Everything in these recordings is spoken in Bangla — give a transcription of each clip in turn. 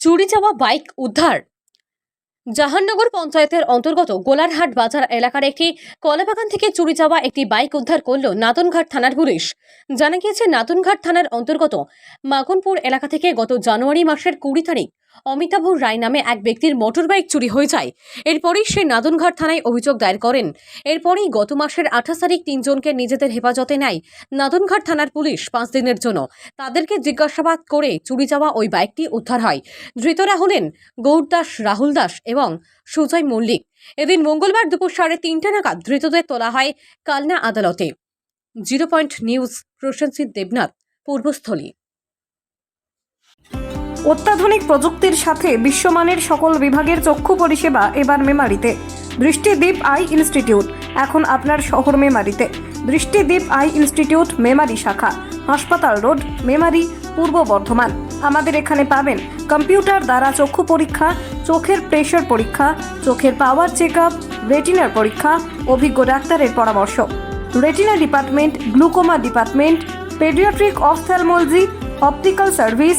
চুরি যাওয়া বাইক উদ্ধার। জাহাননগর পঞ্চায়েতের অন্তর্গত গোলারহাট বাজার এলাকার একটি কলাবাগান থেকে চুরি যাওয়া একটি বাইক উদ্ধার করল নাতনঘাট থানার পুলিশ। জানা গিয়েছে নাতনঘাট থানার অন্তর্গত মাগনপুর এলাকা থেকে গত জানুয়ারি মাসের কুড়ি তারিখ অমিতাভ রায় নামে এক ব্যক্তির মোটর বাইক চুরি হয়ে যায়। এরপরই সে নাদনঘাট থানায় অভিযোগ দায়ের করেন। এরপরই গত মাসের আঠাশ তারিখ তিনজনকে নিজেদের হেফাজতে নেয় নাদনঘাট থানার পুলিশ পাঁচ দিনের জন্য। তাদেরকে জিজ্ঞাসাবাদ করে চুরি যাওয়া ওই বাইকটি উদ্ধার হয়। ধৃতরা হলেন গৌর দাস, রাহুল দাস এবং সুজয় মল্লিক। এদিন মঙ্গলবার দুপুর সাড়ে তিনটে নাগাদ ধৃতদের তোলা হয় কালনা আদালতে। Zero point news Prasenjit Debnath, Purbasthali. অত্যাধুনিক প্রযুক্তির সাথে বিশ্বমানের সকল বিভাগের চক্ষু পরিষেবা এবার মেমারিতে। দৃষ্টিদ্বীপ আই ইনস্টিটিউট, এখন আপনার শহর মেমারিতে। দৃষ্টিদ্বীপ আই ইনস্টিটিউট, মেমারি শাখা, হাসপাতাল রোড, মেমারি, পূর্ব বর্ধমান। আমাদের এখানে পাবেন কম্পিউটার দ্বারা চক্ষু পরীক্ষা, চোখের প্রেশার পরীক্ষা, চোখের পাওয়ার চেক আপ রেটিনার পরীক্ষা, অভিজ্ঞ ডাক্তারের পরামর্শ। Retina department, glaucoma department, paediatric ophthalmology, optical service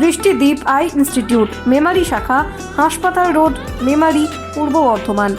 Drishtidweep eye institute Memari শাখা হাসপাতাল রোড মেমারি পূর্ব বর্ধমান।